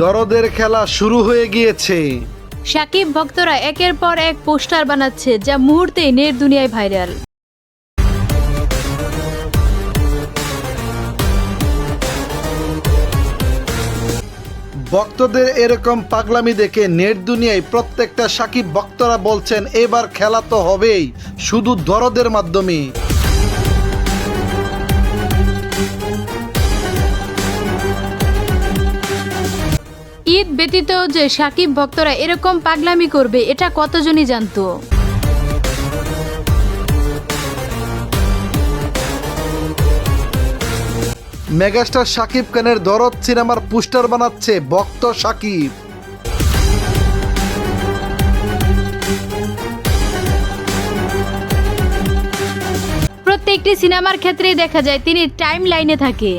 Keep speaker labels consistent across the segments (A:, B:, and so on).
A: দরদের খেলা শুরু হয়ে গিয়েছে।
B: সাকিব ভক্তরা একের পর এক পোস্টার বানাচ্ছে যা মুহূর্তেই নেট দুনিয়ায় ভাইরাল।
A: ভক্তদের এরকম পাগলামি দেখে নেট দুনিয়ায় প্রত্যেকটা সাকিব ভক্তরা বলছেন এবার খেলা তো হবেই শুধু দরদের মাধ্যমে
B: ঈদ ব্যতীত যে সাকিব ভক্তরা এরকম পাগলামি করবে এটা কতজনই জানতো?
A: মেগাস্টার সাকিব খানের দরদ সিনেমার পোস্টার বানাচ্ছে ভক্ত সাকিব।
B: প্রত্যেকটি সিনেমার ক্ষেত্রেই দেখা যায় তিনি টাইম লাইনে থাকে।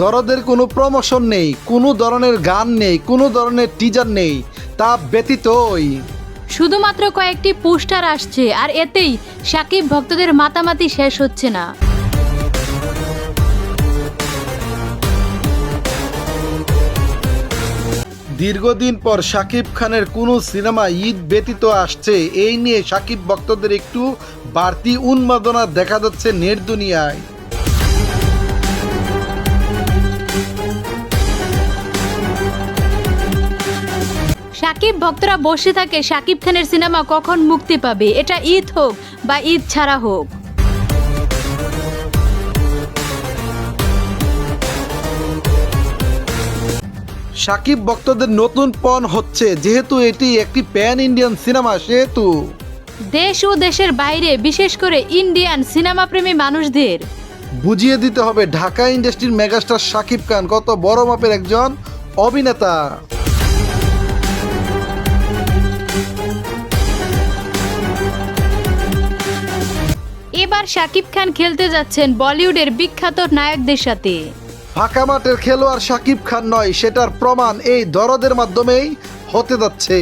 A: দরদের কোনো প্রমোশন নেই কোনো ধরনের গান নেই কোনো ধরনের টিজার নেই তা ব্যতীতই
B: শুধুমাত্র কয়েকটি পোস্টার আসছে আর এতেই সাকিব ভক্তদের মাতামাতি শেষ হচ্ছে না।
A: দীর্ঘদিন পর শাকিব খানের কোনো সিনেমা ঈদ ব্যতীত আসছে এই নিয়ে শাকিব ভক্তদের একটু বাড়তি উন্মাদনা দেখা যাচ্ছে নেট দুনিয়ায়।
B: সাকিব ভক্তরা বসে থাকে সাকিব খানের সিনেমা কখন মুক্তি পাবে? এটা ঈদ হোক বা ঈদ ছাড়া হোক।
A: সাকিব ভক্তদের নতুন পণ হচ্ছে যেহেতু এটি একটি প্যান ইন্ডিয়ান সিনেমা সেহেতু।
B: দেশ ও দেশের বাইরে বিশেষ করে ইন্ডিয়ান সিনেমা প্রেমী মানুষদের।
A: বুঝিয়ে দিতে হবে ঢাকা ইন্ডাস্ট্রির মেগাস্টার সাকিব খান কত বড় মাপের একজন অভিনেতা।
B: এবার সাকিব খান খেলতে যাচ্ছেন বলিউডের বিখ্যাত নায়কদের সাথে।
A: ফাঁকা মাঠের খেলোয়াড় শাকিব খান নয় সেটার প্রমাণ এই দরদের মাধ্যমেই হতে যাচ্ছে।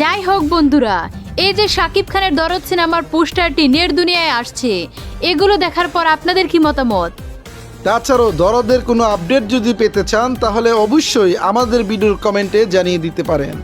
B: যাই হোক বন্ধুরা এই যে শাকিব খানের দরদ সিনেমার পোস্টারটি নেট দুনিয়ায় আসছে এগুলো দেখার পর আপনাদের কি মতামত?
A: তাছাড়াও দরদের কোনো আপডেট যদি পেতে চান, তাহলে অবশ্যই আমাদের ভিডিওর কমেন্টে জানিয়ে দিতে পারেন।